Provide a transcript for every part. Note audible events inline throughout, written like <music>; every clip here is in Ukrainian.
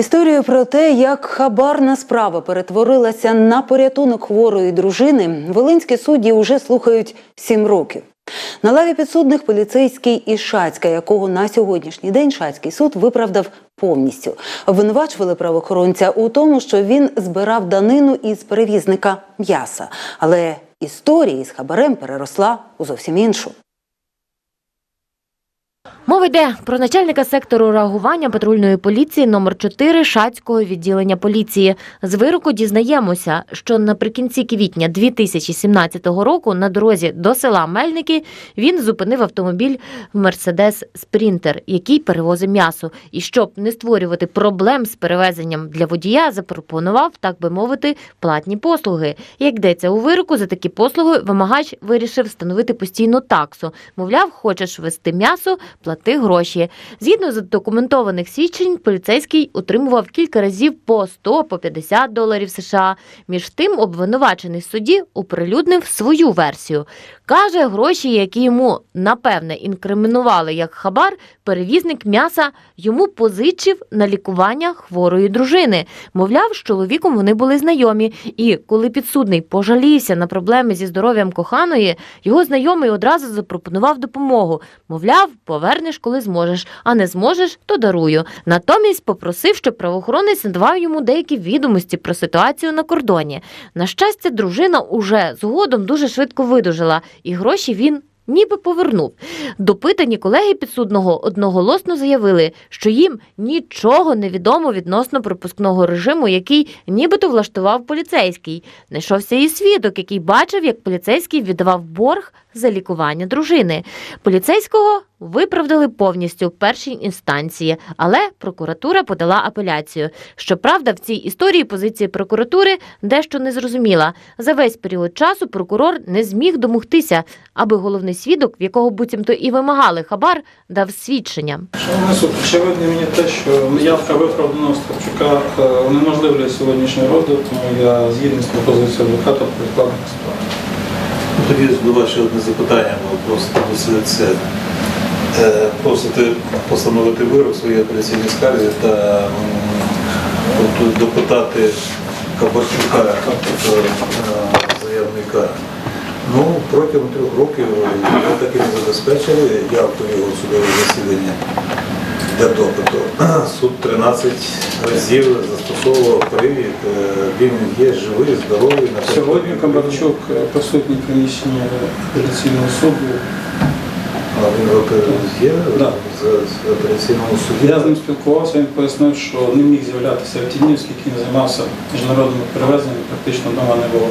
Історію про те, як хабарна справа перетворилася на порятунок хворої дружини, волинські судді вже слухають сім років. На лаві підсудних поліцейський із Шацька, якого на сьогоднішній день Шацький суд виправдав повністю. Обвинувачували правоохоронця у тому, що він збирав данину із перевізника м'яса. Але історія із хабарем переросла у зовсім іншу. Мова йде про начальника сектору реагування патрульної поліції номер 4 Шацького відділення поліції. З вироку дізнаємося, що наприкінці квітня 2017 року на дорозі до села Мельники він зупинив автомобіль Мерседес Спрінтер, який перевозив м'ясо. І щоб не створювати проблем з перевезенням для водія, запропонував, так би мовити, платні послуги. Як йдеться у вироку, за такі послуги вимагач вирішив встановити постійну таксу. Мовляв, хочеш вести м'ясо, плати гроші. Згідно з документованих свідчень, поліцейський отримував кілька разів по 100 по 50 доларів США. Між тим, обвинувачений в суді оприлюднив свою версію. Каже, гроші, які йому напевне інкримінували як хабар, перевізник м'яса йому позичив на лікування хворої дружини. Мовляв, з чоловіком вони були знайомі. І коли підсудний пожалівся на проблеми зі здоров'ям коханої, його знайомий одразу запропонував допомогу. Мовляв, повернеш, коли зможеш, а не зможеш, то дарую. Натомість попросив, щоб правоохоронець надавав йому деякі відомості про ситуацію на кордоні. На щастя, дружина уже згодом дуже швидко видужала, і гроші він. Ніби повернув. Допитані колеги підсудного одноголосно заявили, що їм нічого не відомо відносно пропускного режиму, який нібито влаштував поліцейський. Знайшовся і свідок, який бачив, як поліцейський віддавав борг за лікування дружини. Поліцейського виправдали повністю в першій інстанції, але прокуратура подала апеляцію. Щоправда, в цій історії позиція прокуратури дещо незрозуміла. За весь період часу прокурор не зміг домогтися, аби головний свідок, в якого буцімто і вимагали хабар, дав свідчення. Шановний суд, очевидно мені те, що явка виправданого Стопчука е, унеможливлює сьогоднішній розгляд, тому я згідний з пропозицією адвоката про відкладення. Тоді до вас одне запитання, бо просто це е, просите постановити вирок своїй апеляційній скарзі та допитати Кабарчука, тобто е, заявника. Ну, протягом трьох років його так і не забезпечили явку його судове засідання для допиту. <clears throat> Суд 13 разів застосовував привід, е, він є живий, здоровий. Сьогодні Кабарчук присутній приміщенні апеляційного суду. Він є Да. з, з операційного суду. Я з ним спілкувався, він пояснив, що не міг з'являтися в ті дні, оскільки він займався міжнародними перевезеннями, практично вдома не було.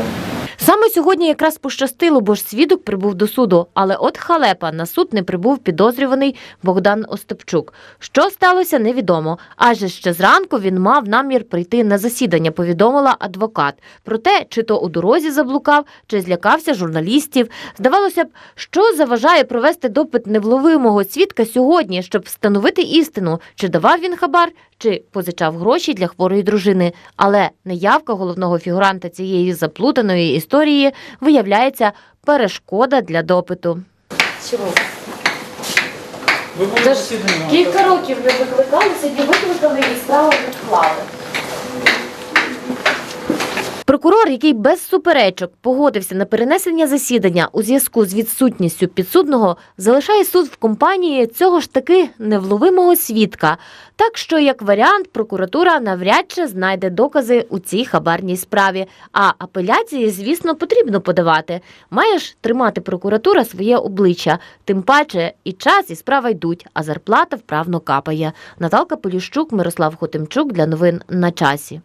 Саме сьогодні якраз пощастило, бо ж свідок прибув до суду. Але от халепа на суд не прибув підозрюваний Богдан Остапчук. Що сталося, невідомо. Адже ще зранку він мав намір прийти на засідання, повідомила адвокат. Проте, чи то у дорозі заблукав, чи злякався журналістів. Здавалося б, що заважає провести допит невловимого свідка сьогодні, щоб встановити істину, чи давав він хабар, чи позичав гроші для хворої дружини. Але неявка головного фігуранта цієї заплутаної історії виявляється перешкода для допиту. Чому? Ви були Це ж засідання? Кілька років не викликали, сьогодні викликали і справа відклали. Прокурор, який без суперечок погодився на перенесення засідання у зв'язку з відсутністю підсудного, залишає суд в компанії цього ж таки невловимого свідка. Так що, як варіант, прокуратура навряд чи знайде докази у цій хабарній справі. А апеляції, звісно, потрібно подавати. Має ж тримати прокуратура своє обличчя. Тим паче і час, і справа йдуть, а зарплата вправно капає. Наталка Поліщук, Мирослав Хотимчук для новин на часі.